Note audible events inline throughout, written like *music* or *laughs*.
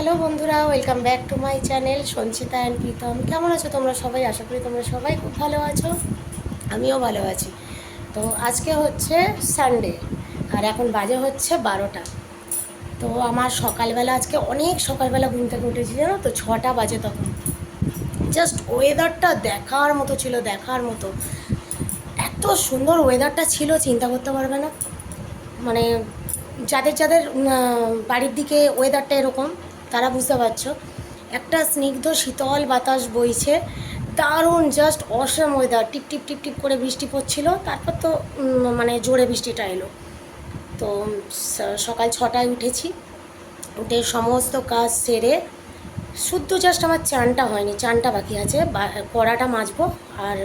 Hello বন্ধুরা, welcome back to my channel Sanchita and Pritam. কেমন আছো তোমরা সবাই? আশা করি তোমরা সবাই খুব ভালো আছো, আমিও ভালো আছি। তো আজকে হচ্ছে সানডে আর এখন বাজে হচ্ছে বারোটা। তো আমার সকালবেলা, আজকে অনেক সকালবেলা ঘুম থেকে উঠেছি, জানো তো? ছটা বাজে তখন। জাস্ট ওয়েদারটা দেখার মতো ছিল, দেখার মতো। এত সুন্দর ওয়েদারটা ছিল, চিন্তা করতে পারবে না। মানে যাদের যাদের বাড়ির দিকে ওয়েদারটা এরকম তারা বুঝতে পারছ? একটা স্নিগ্ধ শীতল বাতাস বইছে, দারুণ জাস্ট অসম ওয়েদার টিপ টিপ টিপ টিপ করে বৃষ্টি পড়ছিল, তারপর তো মানে জোরে বৃষ্টিটা এলো। তো সকাল ছটায় উঠেছি, উঠে সমস্ত কাজ সেরে, শুদ্ধ জাস্ট আমার চানটা হয়নি, চানটা বাকি আছে কড়াটা মাজবো, আর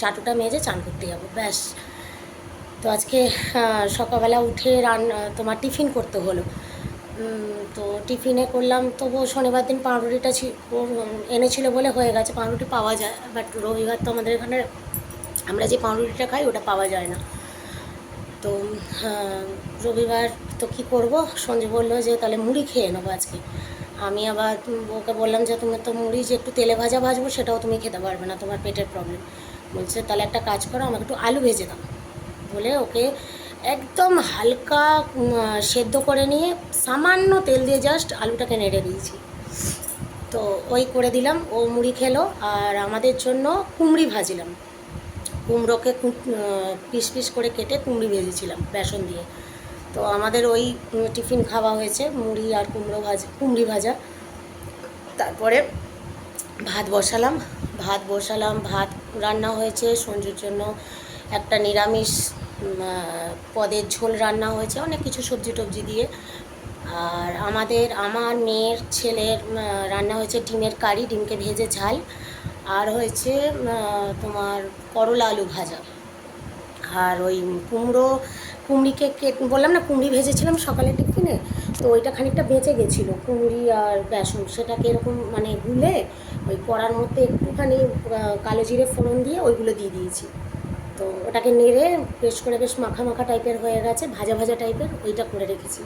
চাটুটা মেজে চান করতে যাব, ব্যাস। তো আজকে সকালবেলা উঠে রান্না, তোমার টিফিন করতে হলো। তো টিফিনে করলাম তবু শনিবার দিন পাউরুটিটা এনেছিল বলে হয়ে গেছে, পাউরুটি পাওয়া যায় বাট রবিবার তো আমাদের এখানে আমরা যে পাউরুটিটা খাই ওটা পাওয়া যায় না। তো রবিবার তো কি করব? সঞ্জু বলল যে তাহলে মুড়ি খেয়ে নেব আজকে। আমি আবার ওকে বললাম যে তুমি তো মুড়ি যে একটু তেলে ভাজা ভাজবো সেটাও তুমি খেতে পারবে না, তোমার পেটের প্রবলেম বলছে তাহলে একটা কাজ করো, আমাকে একটু আলু ভেজে দাও। বলে ওকে একদম হালকা সেদ্ধ করে নিয়ে সামান্য তেল দিয়ে জাস্ট আলুটাকে নেড়ে দিয়েছি। তো ওই করে দিলাম, ও মুড়ি খেলো, আর আমাদের জন্য কুমড়ি ভাজিলাম। কুমড়োকে পিস পিস করে কেটে কুমড়ি ভেজেছিলাম বেসন দিয়ে। তো আমাদের ওই টিফিন খাওয়া হয়েছে, মুড়ি আর কুমড়ো ভাজা, কুমড়ি ভাজা। তারপরে ভাত বসালাম ভাত বসালাম, ভাত রান্না হয়েছে সঞ্জুর জন্য একটা নিরামিষ পদের ঝোল রান্না হয়েছে, অনেক কিছু সবজি টবজি দিয়ে। আর আমাদের, আমার মেয়ের ছেলের রান্না হয়েছে ডিমের কারি, ডিমকে ভেজে ঝাল। আর হয়েছে তোমার করলা আলু ভাজা। আর ওই কুমড়ো, কুমড়িকে কেট বললাম না কুমড়ি ভেজেছিলাম সকালে টিফিনে, তো ওইটা খানিকটা বেঁচে গেছিল, কুমড়ি আর বেসন। সেটাকে এরকম মানে গুলে ওই কড়ার মধ্যে একটুখানি কালো জিরে ফোড়ন দিয়ে ওইগুলো দিয়ে দিয়েছি। তো ওটাকে নেড়ে বেশ করে বেশ মাখা মাখা টাইপের হয়ে গেছে, ভাজা ভাজা টাইপের ওইটা করে রেখেছি।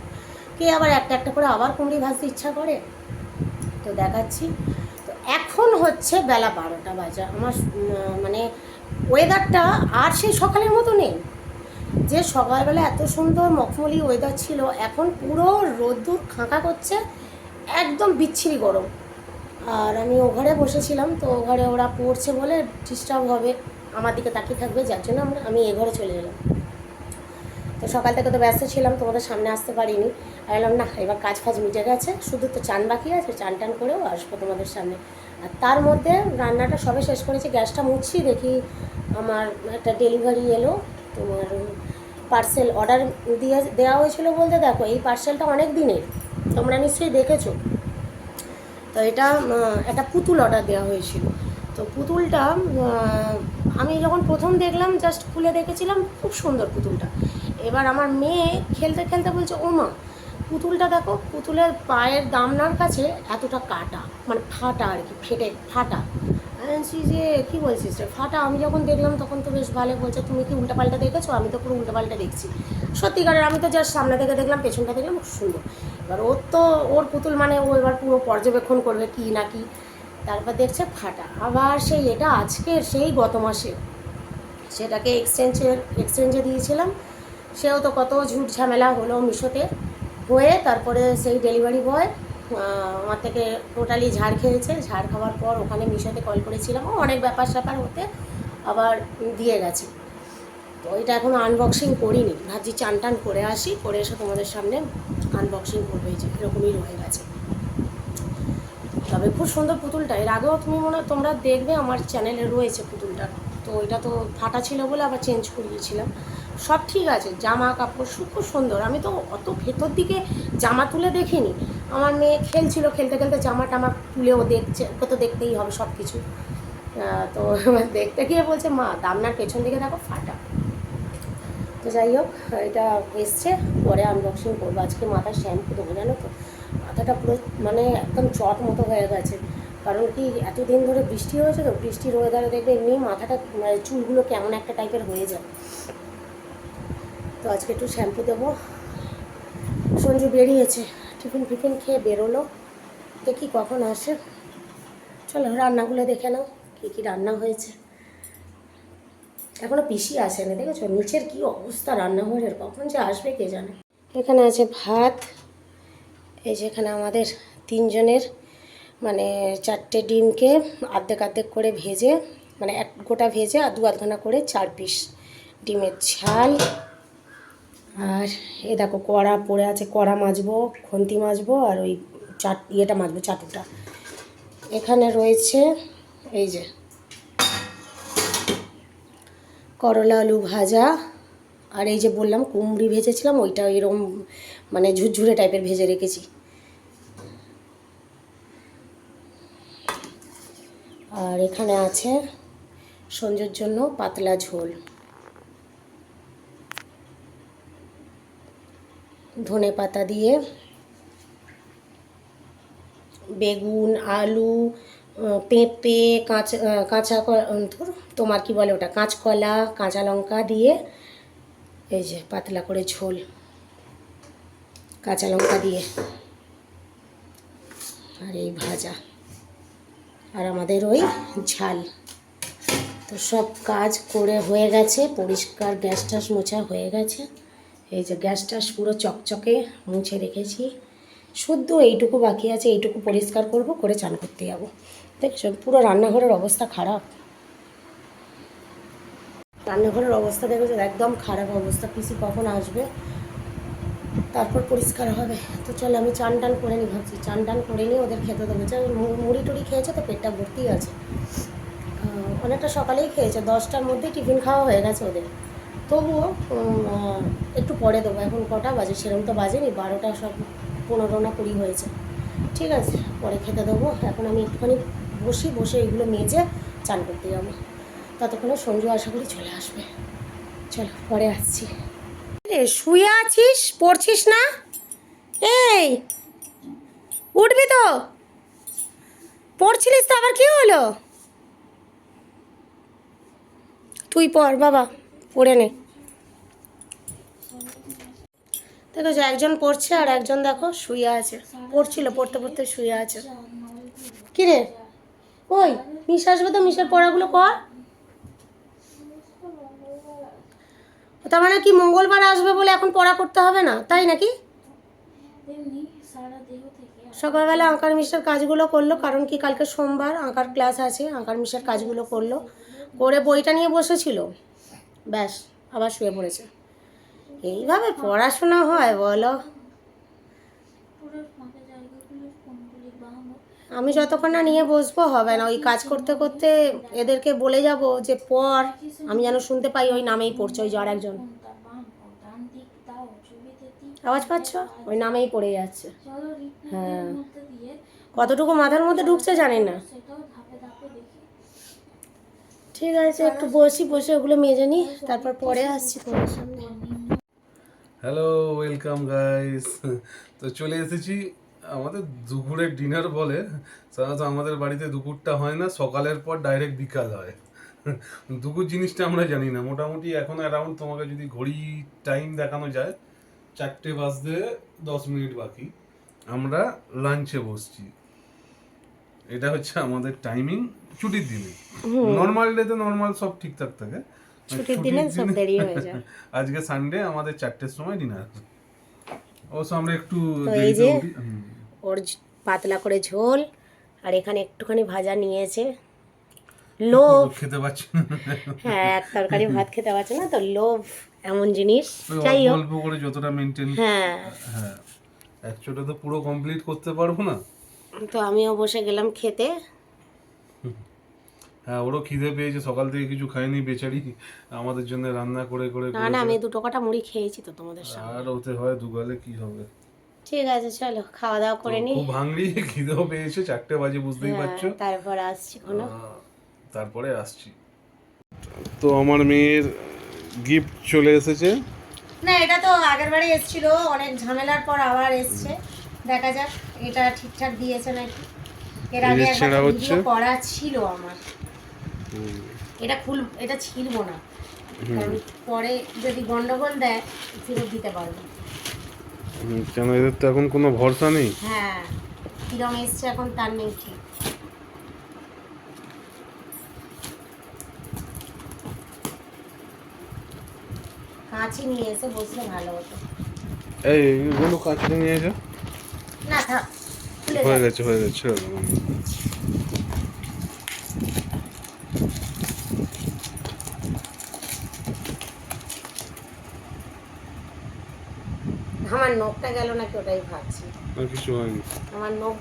কে আবার একটা একটা করে আবার কুমড়ি ভাজতে ইচ্ছা করে? তো দেখাচ্ছি। তো এখন হচ্ছে বেলা বারোটা বাজে। আমার মানে ওয়েদারটা আর সেই সকালের মতো নেই। যে সকালবেলা এত সুন্দর মখমলি ওয়েদার ছিল, এখন পুরো রোদ্দুর খাঁকা করছে, একদম বিচ্ছিরি গরম। আর আমি ও ঘরে বসেছিলাম, তো ও ঘরে ওরা পড়ছে বলে ডিস্টার্ব হবে। আমার দিকে তাকিয়ে থাকবে, যার জন্য আমরা আমি এ ঘরে চলে এলাম। তো সকাল থেকে তো ব্যস্ত ছিলাম, তোমাদের সামনে আসতে পারিনি। আর এলাম না, এবার কাজ ফাজ মিটে গেছে, শুধু তো চান বাকি আছে, চান টান করেও আসব তোমাদের সামনে। আর তার মধ্যে রান্নাটা সবে শেষ করেছি, গ্যাসটা মুছছি দেখি আমার একটা ডেলিভারি এলো, তোমার পার্সেল অর্ডার দিয়ে দেওয়া হয়েছিল বলতে দেখো, এই পার্সেলটা অনেক দিনের, তোমরা নিশ্চয়ই দেখেছ। তো এটা একটা পুতুল অর্ডার দেওয়া হয়েছিল। তো পুতুলটা আমি যখন প্রথম দেখলাম জাস্ট খুলে দেখেছিলাম, খুব সুন্দর পুতুলটা। এবার আমার মেয়ে খেলতে খেলতে বলছে, ও মা, পুতুলটা দেখো, পুতুলের পায়ের দামনার কাছে এতটা কাটা মানে ফাটা আর কি, ফেটে, ফাটা। আমি যে, কী বলছিস রে, ফাটা? আমি যখন দেখলাম, তখন তো বেশ ভালো বলছে, তুমি কি উল্টাপাল্টা দেখেছ? আমি তো পুরো উল্টাপাল্টা দেখছি। সত্যিকারের, আমি তো জাস্ট সামনে থেকে দেখলাম, পেছনটা দেখলাম, খুব সুন্দর। এবার ওর তো, ওর পুতুল মানে ও এবার পুরো পর্যবেক্ষণ করবে কি না কি। তারপর দেখছে ফাটা। আবার সেই এটা আজকের সেই গত মাসে। সেটাকে এক্সচেঞ্জের এক্সচেঞ্জে দিয়েছিলাম। সেও তো কত ঝুট ঝামেলা হলো মিশোতে। হয়ে তারপরে সেই ডেলিভারি বয় আমার থেকে টোটালি ঝাড় খেয়েছে। ঝাড় খাওয়ার পর ওখানে মিশোতে কল করেছিলাম। অনেক ব্যাপার স্যাপার হতে আবার দিয়ে গেছে। তো এটা এখনও আনবক্সিং করিনি। ভাবছি চান টান করে আসি, করে এসে তোমাদের সামনে আনবক্সিং করব। এই যে এরকমই রয়ে গেছে। তবে খুব সুন্দর পুতুলটা। এর আগেও তুমি মনে তোমরা দেখবে আমার চ্যানেলে রয়েছে পুতুলটা। তো এটা তো ফাটা ছিল বলে আবার চেঞ্জ করিয়েছিলাম। সব ঠিক আছে, জামা কাপড় খুব সুন্দর। আমি তো অত ভেতর দিকে জামা তুলে দেখিনি। আমার মেয়ে খেলছিল খেলতে খেলতে জামা টামা তুলেও দেখছে, ওকে তো দেখতেই হবে সব কিছু তো দেখতে গিয়ে বলছে, মা, দামনার পেছন দিকে দেখো, ফাটা। তো যাই হোক, এটা এসছে, পরে আনবক্সিং করব। আজকে মাথার শ্যাম্পু দেবো, জানো তো? মাথাটা পুরো মানে একদম চট মতো হয়ে গেছে। কারণ কি, এতদিন ধরে বৃষ্টি হয়েছে তো, বৃষ্টির ওয়েদারে দেখবে এমনি মাথাটা মানে চুলগুলো কেমন একটা টাইপের হয়ে যায়। তো আজকে একটু শ্যাম্পু দেবো। সঞ্জু বেরিয়েছে। টিফিন ফিফিন খেয়ে বেরোলো। দেখি কখন আসে। চলো, রান্নাগুলো দেখে নাও, কী কী রান্না হয়েছে। এখনও পিসি আসেনি, দেখেছ? নিচের কি অবস্থা রান্নাঘরের? কখন যে আসবে কে জানে? এখানে আছে ভাত এই যেখানে আমাদের তিনজনের মানে চারটে ডিমকে আর্ধেক আর্ধেক করে ভেজে মানে এক গোটা ভেজে আর দু আধখানা করে চার পিস ডিমের ছাল আর এ দেখো কড়া পড়ে আছে, কড়া মাজবো, খন্তি মাজবো আর ওই চাট, ইয়েটা মাজবো, চাটুটা। এখানে রয়েছে, এই যে করলা আলু ভাজা আর এই যে বললাম, কুমড়ি ভেজেছিলাম, ওইটা এরকম মানে ঝুরঝুরে টাইপের ভেজে রেখেছি। আর এখানে আছে সঞ্জুর জন্য পাতলা ঝোল। ধনে পাতা দিয়ে বেগুন, আলু পেঁপে, কাঁচা কাঁচা তোমার কি বলে ওটা? কাঁচকলা, কাঁচা লঙ্কা দিয়ে এই যে পাতলা করে ঝোল, কাঁচা লঙ্কা দিয়ে আর এই ভাজা আর আমাদের ওই ঝাল। তো সব কাজ করে হয়ে গেছে, পরিষ্কার গ্যাস টাস মোছা হয়ে গেছে। এই যে গ্যাস টাস পুরো চকচকে মুছে রেখেছি। শুদ্ধ এইটুকু বাকি আছে, এইটুকু পরিষ্কার করব, করে চান করতে যাব। দেখছ, পুরো রান্নাঘরের অবস্থা খারাপ। রান্নাঘরের অবস্থা দেখেছ একদম খারাপ অবস্থা, পিসি কখন আসবে? তারপর পরিষ্কার হবে। তো চল আমি চান টান করে নি ভাবছি। চান টান করে নিয়ে ওদের খেতে দেবো। যে মুড়ি টুড়ি খেয়েছে তো পেটটা ভর্তি আছে। অনেকটা সকালেই খেয়েছে। দশটার মধ্যে টিফিন খাওয়া হয়ে গেছে ওদের। তবুও একটু পরে দেবো। এখন কটা বাজে? সেরকম তো বাজেনি। বারোটা সব পনেরো না কুড়ি হয়েছে। ঠিক আছে, পরে খেতে দেবো। এখন আমি একটুখানি বসি, বসে এগুলো মেজে চান করতে যাব। ততক্ষণে সঞ্জু আশা করি চলে আসবে। চলো, পরে আসছি। শুয়ে আছিস? পড়ছিস না? এই, উঠবি তো। পড়ছিলিস তো, আবার কি হলো? তুই পড়, বাবা, পড়ে নে। দেখো যে, একজন পড়ছে আর একজন দেখো শুয়ে আছে। পড়ছিল, পড়তে পড়তে শুয়ে আছে। কি রে? ওই, মিশা আসবে তো, মিশার পড়াগুলো কর। তার মানে কি মঙ্গলবার আসবে বলে এখন পড়া করতে হবে না? তাই নাকি? সকালবেলা আঁকার মিশার কাজগুলো করল কারণ কি কালকে সোমবার আঁকার ক্লাস আছে আঁকার মিশার কাজগুলো করল। করে বইটা নিয়ে বসেছিল। ব্যাস আবার শুয়ে পড়েছে। এইভাবে পড়াশোনা হয় বলো। আমি যতক্ষণ না নিয়ে বসবো হবে না। ওই কাজ করতে করতে এদেরকে বলে যাব যে, পর, আমি যেন শুনতে পাই ওই নামেই পড়ছে, ওই যার একজন। আওয়াজ পাচ্ছ? ওই নামেই পড়ে যাচ্ছে। হ্যাঁ। কতটুকু মাথার মধ্যে ঢুকছে জানি না। ঠিক আছে, একটু বসি, বসে ওগুলো মেজে নিই, তারপর পরে আসছি তোমার হ্যালো ওয়েলকাম গাইস তো চলে এসেছি আমাদের দুপুরের ডিনার বলে সাধারণত আমাদের বাড়িতে দুপুরটা হয় না সকালের পর ডাইরেক্ট বিকাল হয়। দুপুর জিনিসটা আমরা জানি না। মোটামুটি এখন অ্যারাউন্ড তোমাকে যদি ঘড়ি টাইম দেখানো যায় চারটে বাজতে দশ মিনিট বাকি। আমরা লাঞ্চে বসছি। এটা হচ্ছে আমাদের টাইমিং ছুটির দিনে। নর্মাল ডেতে নর্মাল সব ঠিকঠাক থাকে। ছুটির দিনে সব দেরি হয়ে যায়। আজকে সানডে আমাদের চারটের সময় ডিনার অবশ্য আমরা একটু দেরিতে উঠি। ওর পাতলা করে ঝোল আর এখানে একটুখানি ভাজা নিয়েছে। লোভ খেতে হ্যাঁ এক তরকারি ভাত খেতে পারছে না তো লোভ এমন জিনিস। যাই অল্প হোক। অল্প করে যতটা মেনটেন হ্যাঁ। হ্যাঁ। একচোটা তো পুরো কমপ্লিট করতে পারব না? তো আমিও বসে গেলাম খেতে। হ্যাঁ ওরও খিদে পেয়েছে সকাল থেকে কিছু খায়নি বেচারি আমাদের জন্য রান্না করে করে না না আমি দুটো কটা মুড়ি খেয়েছি তো তোমাদের সাথে আর ওতে হয় দুগালে কি হবে? ঠিক আছে চলো খাওয়া দাওয়া করে নি। খুব হাংরি খিদেও পেয়েছে চারটে বাজে বুঝতেই হ্যাঁ, পারছ। তারপর আসছি কোনো। তারপরে আসছি। তো আমার মেয়ের গিফট চলে এসেছে। না এটা তো আগের বারে এসেছিল অনেক ঝামেলার পর আবার এসছে। দেখা যাক এটা ঠিকঠাক দিয়েছে নাকি? এর আগে ছেঁড়া ভিডিও হচ্ছে। করা ছিল আমার। এটা খুল এটা ছিলব না। কারণ পরে যদি গন্ডগোল দেয় ফেরত দিতে পারব। কেন এদের তো এখন কোনো ভরসা নেই? হ্যাঁ কিরম এসছে এখন তার নেই ঠিক। কাঁচি নিয়ে এসে বসলে ভালো হতো। এই এইগুলো কাঁচি নিয়ে এসো। না থাক হয়ে গেছে হয়ে গেছে আমার নখটা গেল নাকি ওটাই ভাবছি। আর কিছু হয়নি। আমার নখ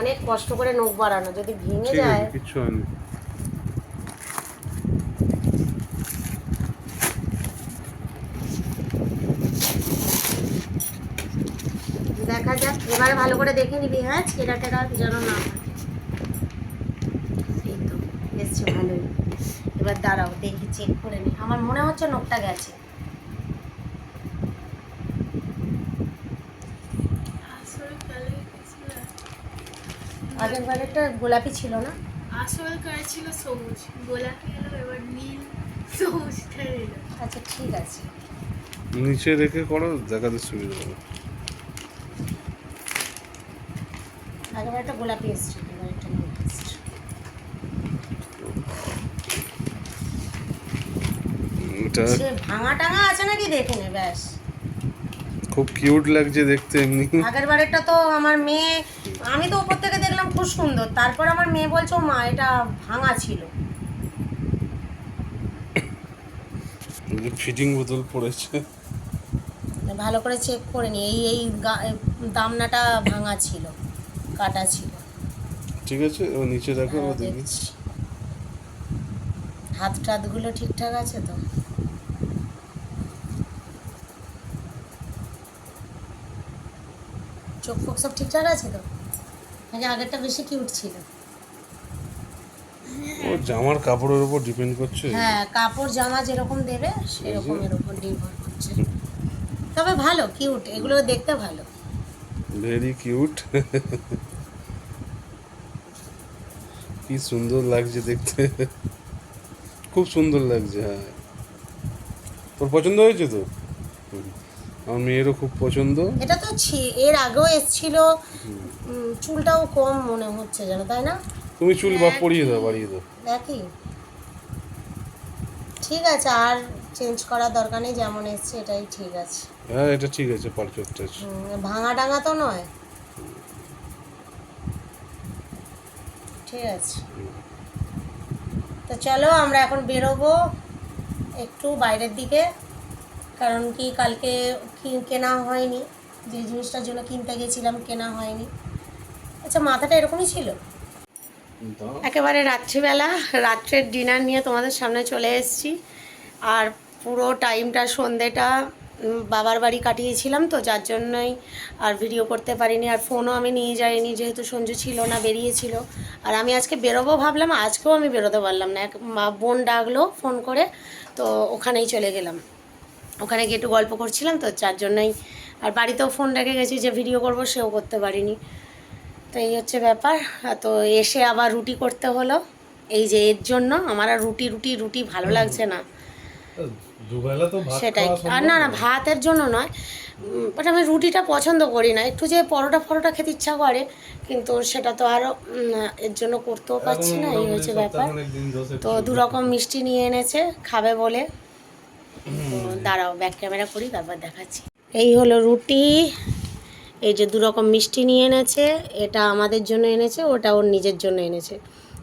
অনেক কষ্ট করে নখ বাড়ানো যদি ভেঙে যায়। কিচ্ছু হয়নি। দেখা যাক এবারে ভালো করে দেখে নিবি হ্যাঁ ছেঁড়া টেরা যেন না এই তো এসছে ভালোই। এবার দাঁড়াও দেখি চেক করে নি। আমার মনে হচ্ছে নখটা গেছে আসল কালার ছিল আগের বারেরটা গোলাপি ছিল না? আসল কালার ছিল সবুজ। গোলাপি এলো এবার নীল সবুজ এলো। আচ্ছা ঠিক আছে। নিচে রেখে করো দেখাতে সুবিধা হবে। আগের বারটা গোলাপি এসছে এবার একটা নীল এটা ভাঙা টাঙা আছে নাকি দেখে নে ব্যাস। খুব কিউট লাগছে দেখতে এমনি। আগের বারেরটা তো আমার মেয়ে আমি তো ওপর থেকে দেখলাম খুব সুন্দর। তারপর আমার মেয়ে বলছে "ও মা এটা ভাঙা ছিল। ফিটিং বোতল পড়েছে। ভালো করে চেক করে নি এই এই দামনাটা ভাঙা ছিল কাটা ছিল। ঠিক আছে ও নিচে রাখো ও হ্যাঁ, দেখি। হাত টাতগুলো ঠিকঠাক আছে তো? চোখ ফোক সব ঠিকঠাক আছে তো? নাকি আগেরটা বেশি কিউট ছিল। ও জামার কাপড়ের উপর ডিপেন্ড করছে? হ্যাঁ কাপড় জামা যেরকম দেবে সেরকমের উপর নির্ভর করছে। তবে ভালো কিউট এগুলো দেখতে ভালো। ভেরি কিউট কি সুন্দর লাগছে দেখতে। খুব সুন্দর লাগছে হ্যাঁ। তোর পছন্দ হয়েছে তো? আমার মেয়েরও খুব পছন্দ। এটা তো এর আগেও এসছিল চুলটাও কম মনে হচ্ছে যেন তাই না? তুমি চুল বা পরিয়ে দাও বাড়িয়ে দাও। দেখি ঠিক আছে আর চেঞ্জ করার দরকার নেই যেমন এসছে এটাই ঠিক আছে। হ্যাঁ এটা ঠিক আছে পারফেক্ট আছে ভাঙা ডাঙা তো নয়। ঠিক আছে। তো চলো আমরা এখন বেরোবো একটু বাইরের দিকে কারণ কি কালকে কেনা হয়নি। যে জিনিসটার জন্য কিনতে গেছিলাম কেনা হয়নি। আচ্ছা মাথাটা এরকমই ছিল? একেবারে রাত্রিবেলা রাত্রের ডিনার নিয়ে তোমাদের সামনে চলে এসেছি। আর পুরো টাইমটা সন্ধেটা বাবার বাড়ি কাটিয়েছিলাম তো যার জন্যই আর ভিডিও করতে পারিনি। আর ফোনও আমি নিয়ে যাইনি যেহেতু সঞ্জু ছিল না বেরিয়েছিল। আর আমি আজকে বেরোবো ভাবলাম আজকেও আমি বেরোতে পারলাম না। এক মা- বোন ডাকলো ফোন করে তো ওখানেই চলে গেলাম। ওখানে গিয়ে একটু গল্প করছিলাম তো যার জন্যই। আর বাড়িতেও ফোন রেখে গেছি যে ভিডিও করব সেও করতে পারিনি। তো এই হচ্ছে ব্যাপার। তো এসে আবার রুটি করতে হলো। এই যে এর জন্য আমার আর রুটি রুটি রুটি ভালো লাগছে না। সেটাই। আর না না ভাতের জন্য নয়। বাট আমি রুটিটা পছন্দ করি না। একটু যে পরোটা ফরোটা খেতে ইচ্ছা করে কিন্তু সেটা তো আরও এর জন্য করতেও পারছি না। এই হচ্ছে ব্যাপার। তো দু রকম মিষ্টি নিয়ে এনেছে খাবে বলে। দাঁড়াও ব্যাক ক্যামেরা করি তারপর দেখাচ্ছি। এই হলো রুটি। এই যে দু রকম মিষ্টি নিয়ে এনেছে, এটা আমাদের জন্য এনেছে, ওটা ওর নিজের জন্য এনেছে।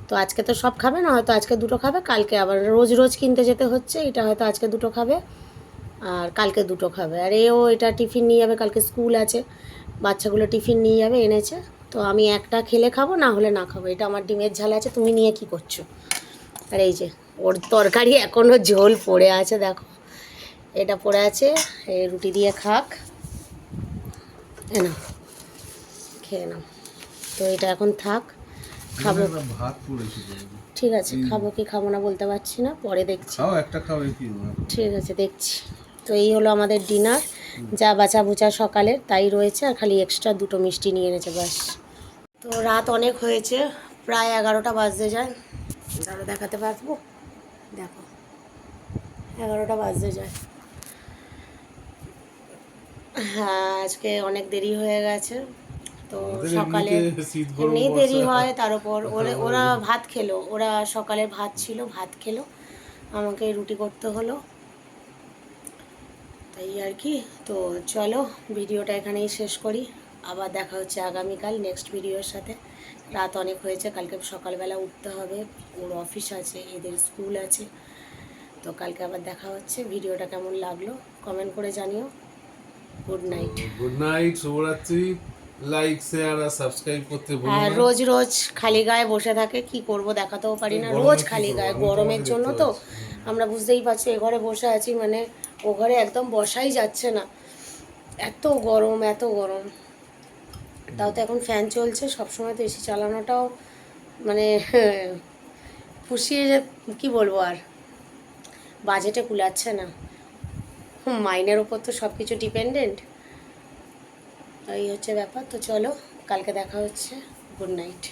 তো আজকে তো সব খাবে না, হয়তো আজকে দুটো খাবে, কালকে আবার রোজ রোজ কিনতে যেতে হচ্ছে, এটা হয়তো আজকে দুটো খাবে, আর কালকে দুটো খাবে। আর এও এটা টিফিন নিয়ে যাবে, কালকে স্কুল আছে, বাচ্চাগুলো টিফিন নিয়ে যাবে, এনেছে। তো আমি একটা খেলে খাব, না হলে না খাব, এটা আমার ডিমের ঝাল আছে, তুমি নিয়ে কি করছ? আর এই যে, ওর তরকারি এখনও ঝোল পড়ে আছে, দেখো। এটা পড়ে আছে রুটি দিয়ে খাক। এ নাও। খেয়ে নাও। তো এটা এখন থাক খাব। ঠিক আছে খাব কি খাব না বলতে পারছি না পরে দেখছি। ঠিক আছে দেখছি। তো এই হলো আমাদের ডিনার। যা বাঁচা বুচা সকালের তাই রয়েছে আর খালি এক্সট্রা দুটো মিষ্টি নিয়ে এনেছে ব্যাস। তো রাত অনেক হয়েছে প্রায় এগারোটা বাজতে যায়। দাঁড়া দেখাতে পারব? দেখো এগারোটা বাজতে যায়। হ্যাঁ আজকে অনেক দেরি হয়ে গেছে। তো সকালে এমনি দেরি হয় তার উপর ওরা হ্যাঁ, ওরা ভাত খেলো ওরা সকালে ভাত ছিল ভাত খেলো। আমাকে রুটি করতে হলো। তাই আর কি তো চলো ভিডিওটা এখানেই শেষ করি। আবার দেখা হচ্ছে আগামীকাল নেক্সট ভিডিওর সাথে। রাত অনেক হয়েছে কালকে সকালবেলা উঠতে হবে। ওর অফিস আছে এদের স্কুল আছে। তো কালকে আবার দেখা হচ্ছে। ভিডিওটা কেমন লাগল কমেন্ট করে জানিও। গুড নাইট গুড নাইট শুভরাত্রি। লাইক শেয়ার আর সাবস্ক্রাইব করতে ভুলো আর না রোজ রোজ খালি গায়ে বসে থাকে কি করব দেখাতেও পারি না। রোজ খালি গায়ে গরমের জন্য তো আমরা বুঝতেই পারছি এ ঘরে বসে আছি মানে ও ঘরে একদম বসাই যাচ্ছে না। এত গরম এত গরম। তাও তো এখন ফ্যান চলছে সবসময় তো এসি চালানোটাও মানে *laughs* পুষিয়ে কী বলব আর? বাজেটে কুলাচ্ছে না। মাইনের ওপর তো সব কিছু ডিপেন্ডেন্ট এই হচ্ছে ব্যাপার। তো চলো, কালকে দেখা হচ্ছে। Good night